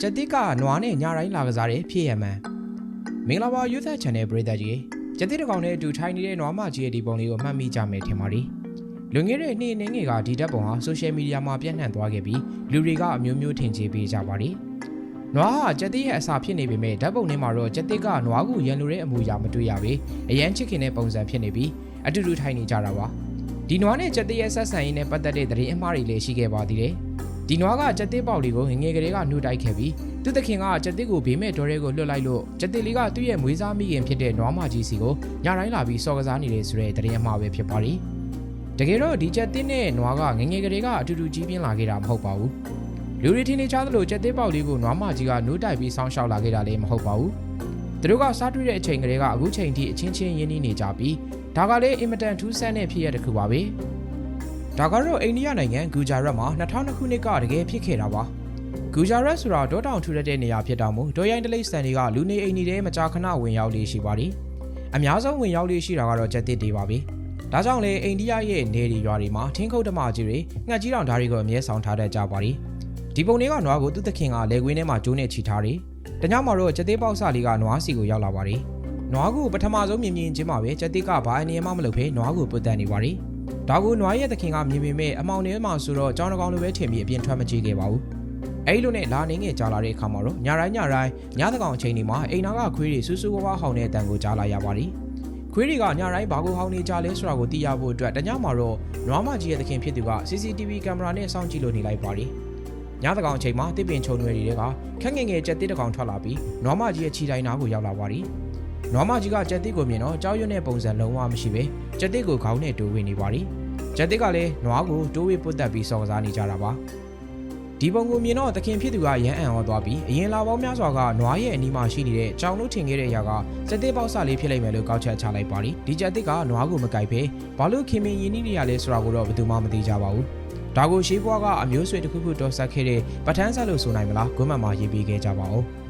ကျက်တစ်ကနွားနဲ့ညာတိုင်းလာကစားတဲ့ဖြစ်ရမှန်မင်္ဂလာပါ YouTube Channel ပရိသတ်ကြီးကျက်တစ်တစ်ကောင်နဲ့အတူထိုင်နေတဲ့နွားမကြီးရဲ့ဒီပုံလေးကိုမှတ်မိကြမယ်ထင်ပါတယ်လွန်ခဲ့တဲ့နေ့နေ့ငယ်ကဒီဓာတ်ပုံဟာ social media မှာပြန့်နှံ့သွားခဲ့ပြီးလူတွေကအမျိုးမျိုးထင်ကြေးပေးကြပါတယ်နွားဟာကျက်တစ်ရဲ့အစာဖြစ်နေပေမဲ့ဓာတ်ပုံထဲမှာတော့ကျက်တစ်ကနွားကိုရန်လိုတဲ့အမူအရာမတွေ့ရပေအရန်ချစ်ခင်တဲ့ပုံစံဖြစ်နေပြီးအတူတူထိုင်နေကြတာပါဒီနွားနဲ့ကျက်တစ်ရဲ့ဆက်ဆံရေးနဲ့ပတ်သက်တဲ့သတင်းအမှားတွေလည်းရှိခဲ့ပါသေးတယ် ဒီနွားကကျက်တစ်ပေါက်လေးကိုငယ်ငယ်ကလေးကနှုတ်တိုက်ခဲ့ပြီးသူတခင်ကကျက်တစ်ကိုဘေးမဲ့ဒေါ်ရဲကိုလွတ်လိုက်လို့ကျက်တစ်လေးကသူ့ရဲ့မွေးစားမိခင်ဖြစ်တဲ့နွားမကြီးစီကိုညတိုင်းလာပြီးစော်ကစားနေတယ်ဆိုတဲ့သတင်းအမှားပဲဖြစ်ပါလိတကယ်တော့ဒီကျက်တစ်နဲ့နွားကငယ်ငယ်ကလေးကအတူတူကြီးပြင်းလာခဲ့တာမဟုတ်ပါဘူးလူတွေထင်နေကြသလိုကျက်တစ်ပေါက်လေးကိုနွားမကြီးကနှိုးတိုက်ပြီးဆောင်းရှောက်လာခဲ့တာလည်းမဟုတ်ပါဘူးသူတို့ကစားတွေ့တဲ့အချိန်ကလေးကအခုချိန်ထိအချင်းချင်းရင်းနှီးနေကြပြီးဒါကလည်းအင်မတန်ထူးဆန်းတဲ့ဖြစ်ရတစ်ခုပါပဲ ဒါကတော့အိန္ဒိယနိုင်ငံဂူဂျာရတ်မှာ2000ခုနှစ်ကတကယ်ဖြစ်ခဲ့တာပါဂူဂျာရက်ဆိုတာဒေါတောင်ထူတဲ့နေရာဖြစ်တောင်မို့ဒေါ်ရိုင်းတလိစတန်တွေကလူနေအိမ်တွေထဲမကြာခဏဝင်ရောက်လေးရှိပါတယ်။အများဆုံးဝင်ရောက်လေးရှိတာကတော့ကျက်တစ်တွေပါပဲ။ဒါကြောင့်လေအိန္ဒိယရဲ့နေရီရွာတွေမှာထင်းခုတ်ဓမ္မကြီးတွေငှက်ကြီးတောင်ဓာတ်တွေကိုအမြဲဆောင်ထားတတ်ကြပါတယ်။ဒီပုံလေးကနွားကိုသူ့သခင်ကလေကွင်းထဲမှာကျိုးနဲ့ချီထားတယ်။တညမှာတော့ကျက်တစ်ပေါက်စလေးကနွားစီကိုရောက်လာပါတယ်။နွားကိုပထမဆုံးမြင်မြင်ချင်းမှာပဲကျက်တစ်ကဘာအနေမှမလုပ်ဖဲနွားကိုပုတ်တက်နေပါတယ်။ ဒါကိုနွားရဲ့သခင်ကမြင်ပေမဲ့အမောင်ထဲမှာဆိုတော့ကြောင်းတကောင်လိုပဲထင်ပြီးအပြင်ထွက်မကြည့်ခဲ့ပါဘူး။အဲ့လိုနဲ့လာနေငယ်ကြာလာတဲ့အခါမှာတော့ညတိုင်းညတိုင်းညသကောင်အချိန်တွေမှာအိမ်နာကခွေးတွေဆူဆူဝါးဝါဟောင်းတဲ့အတန်ကိုကြားလာရပါတယ်။ခွေးတွေကညတိုင်းဘာကိုဟောင်းနေကြလဲဆိုတာကိုသိရဖို့အတွက်တညမှာတော့နွားမကြီးရဲ့သခင်ဖြစ်သူက CCTV ကင်မရာနဲ့စောင့်ကြည့်လို့နေလိုက်ပါတယ်။ညသကောင်အချိန်မှာတစ်ပင်ချုံရွယ်တွေကခက်ငယ်ငယ်ကြက်တစ်တစ်ကောင်ထွက်လာပြီးနွားမကြီးရဲ့ခြေတိုင်းနားကိုရောက်လာပါတယ်။ နွားမကြီးကကြက်တစ်ကိုမြင်တော့ကြောက်ရွံ့တဲ့ပုံစံလုံးဝမရှိပဲကြက်တစ်ကိုခေါင်းနဲ့တိုးဝင်နေပါတယ်။ကြက်တစ်ကလည်းနွားကိုတိုးဝေးပုတ်တက်ပြီးစော်ကစားနေကြတာပါ။ဒီပုံကိုမြင်တော့သခင်ဖြစ်သူကရမ်းအံ့ဩသွားပြီးအရင်လာပေါင်းများစွာကနွားရဲ့အနီးမှာရှိနေတဲ့ကြောင်လို့ထင်ခဲ့တဲ့အရာကစက်တစ်ပေါက်စလေးဖြစ်လိမ့်မယ်လို့ကောက်ချက်ချလိုက်ပါလိဒီချက်တစ်ကနွားကိုမကြိုက်ပဲဘာလို့ခင်မင်ရင်းနှီးနေရလဲဆိုတာကိုတော့ဘယ်သူမှမသိကြပါဘူးဒါကိုရှေးဘွားကအမျိုးဆွေတစ်ခုခုတော်ဆက်ခဲ့တဲ့ပထန်းဆက်လို့ဆိုနိုင်မလားဂွမ်းမှန်မှာရေးပေးခဲ့ကြပါဦး